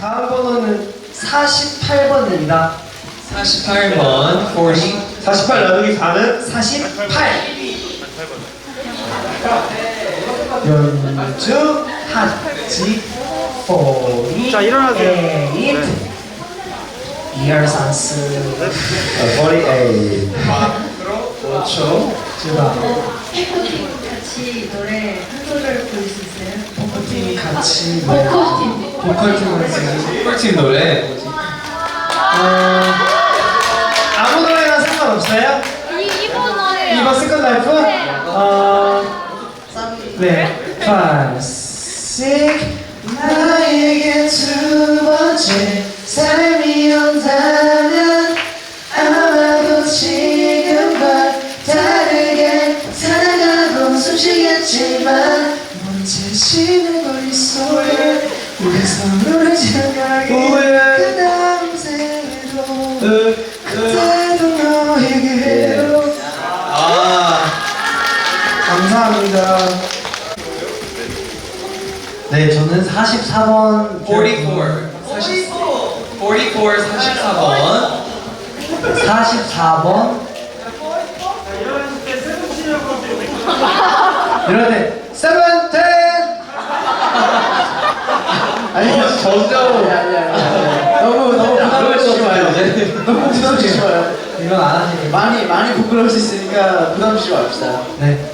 다음 번호는 48번입니다. 48번 40 48 나누기 4는 48. 연주 하지 포리 자, 일어나세요. 에잇 이열산스 48 그렇죠 제가 같이 노래 한 소절 부를 수 있어요? 뽀뽀팀이 같이 보컬팀. 보컬팀을 지금 꿀팀 노래 어, 아무 노래나 상관없어요? 이, 이번 노래요. 이번 세컨 라이프? 네. 어, 네. 5, 6 나에게 두 번째 삶이 생각해 그 다음 생에도 그때도 너에게로 아 감사합니다. 네, 저는 44번 44 40 44 44번 44번 이럴 때 아니 저죠 너무 너무 마요. 이제. 너무 부담스럽지 마요. 이건 안 하시니 많이 많이 부끄러울 수 있으니까 부담 주지 맙시다. 네.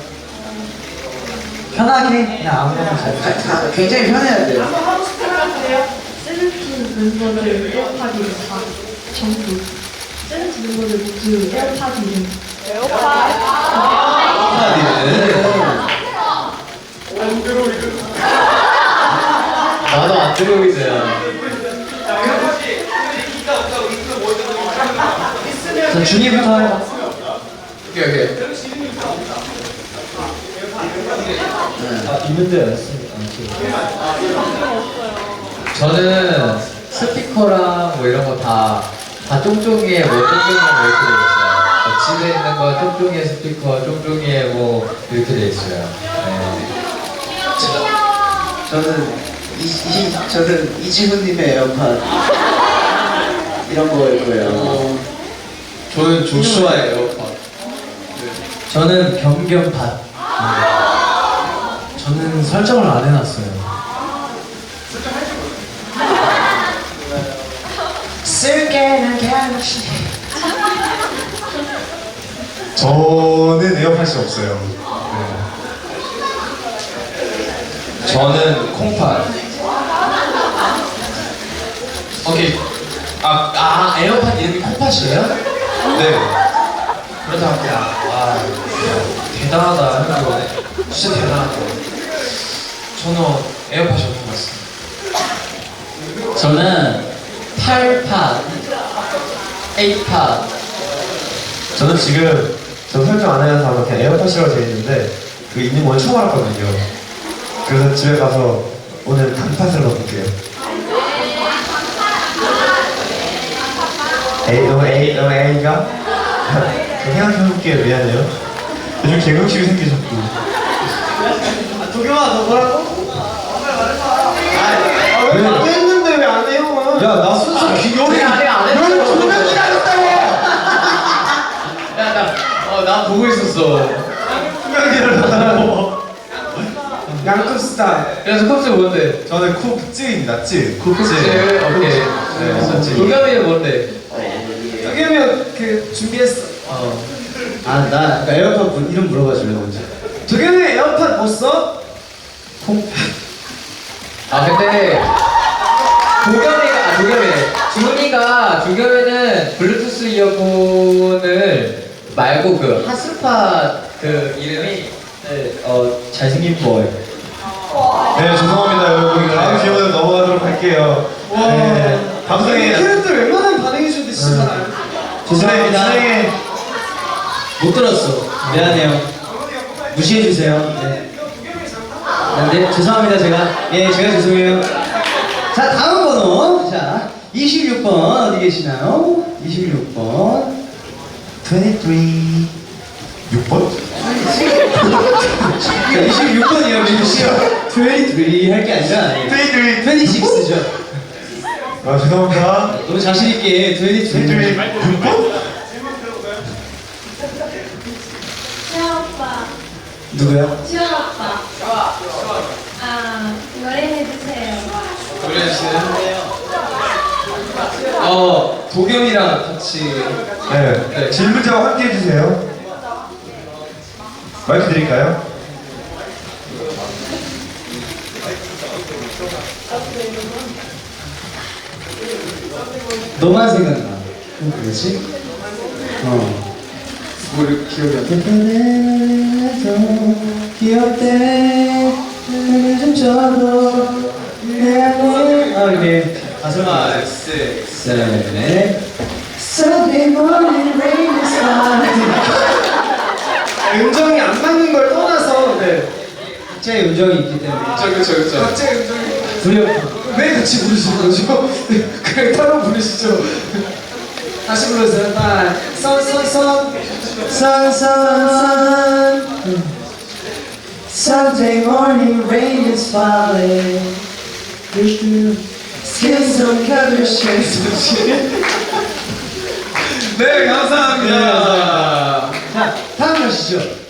편하게 그냥 아무거나 잘 가- 가- 굉장히 편해야 돼요. 세븐틴 멤버들 에어팟 이름 다 전부. 세븐틴 멤버들 모두 에어팟 이름. 나도 안 들어오고 있어요 전 준이부터 해봐 오케이 오케이 아 있는데 않습니다 저는 스피커랑 뭐 이런 거 다, 다 쫑쫑이에 뭐 쫑쫑이 뭐 이렇게 돼 있어요. 뭐 집에 있는 거 쫑쫑이에 스피커, 쫑쫑이에 뭐 이렇게 돼 있어요. 네. 저는 이, 이 저는 이지훈님의 에어팟. 이런 거일 거예요. 저는 조슈아의 에어팟. 저는 겸겸밭 저는 설정을 안 해놨어요. 쓸게는 갤럭시 저는 에어팟이 없어요. 저는 콩팥. 오케이. 아, 아 에어팟 이름이 콩팥이에요? 네 그렇다 할게요. 아, 대단하다, 형도. 진짜 대단하다. 저는 에어팟이 없는 것 같습니다. 저는 8팟 8팟 저는 지금 저 설정 안 해놔서 아마 그냥 에어팟이라고 되어 있는데 그 있는 건 처음 알았거든요 그래서 집에 가서 오늘 단팥을 넣어볼게요 에이 너무 에이 너무 에이가? 생각해볼게요 미안해요 요즘 개그욕심이 생겨 자꾸 도겸아 너 뭐라고? 왜? 나도 했는데 왜 안 해요? 야나 순서 귀여워 안 해, 안 해. 너는 두명 기다렸다고! 야, 나, 어, 나 보고 있었어. 양급 스타일 그래서 컵스 뭔데? 저는 쿱쯔입니다 쯔 컵스, 오케이. 네, 있었지. 도겸이는 뭔데? 도겸이 그 준비했어 어. 아, 나 에어팟 분- 이름 물어봐 줄래 먼저. 도겸이 에어팟 뭐 써? 아, 근데, 도겸이가, 아, 도겸이네. 준이가, 도겸이는 블루투스 이어폰을 말고 그 하스파 그 이름이, 네, 어, 잘생긴 보이. 네 죄송합니다 여러분 다음 질문으로 넘어가도록 할게요 네 방송에 캐릭터 웬만하면 반응해주는데 진짜 잘 죄송합니다. 진행에 못 들었어. 미안해요. 무시해 주세요. 네. 아, 네, 죄송합니다. 제가 예, 제가 죄송해요. 자, 다음 번호. 자, 26번 어디 계시나요? 26번. 23 6번? 26번이요, 민우 씨. 23 할 게 아니라 23 26죠. 아 죄송합니다. 너무 자신 있게 23. 트웬티 불법? 오빠, 누구야? 수영 오빠. 아, 노래해주세요. 노래 씨는 어, 도겸이랑 같이. 네. 네. 질문자와 함께 해주세요. 마이크 드릴까요? 너만 생각나. 어, 뭐지? 어. 뭘 기억이 안 나. 귀엽대. 눈을 좀 줘도. 내 안에. 아, 이게. 하나, 셋. 셋. Sunday morning rain is falling. 음정이 안 맞는 걸 떠나서 네. 각자의 음정이 있기 때문에. 그쵸, 그쵸, 그쵸. 각자의 음정이 둘이 왜 같이 부르시는 거죠? 그냥 따로 부르시죠. 다시 불러주세요. 하나, 선선선, 선선. Sunday morning rain is falling. Skin some color shades. 네, 감사합니다. 자, 다음 가시죠.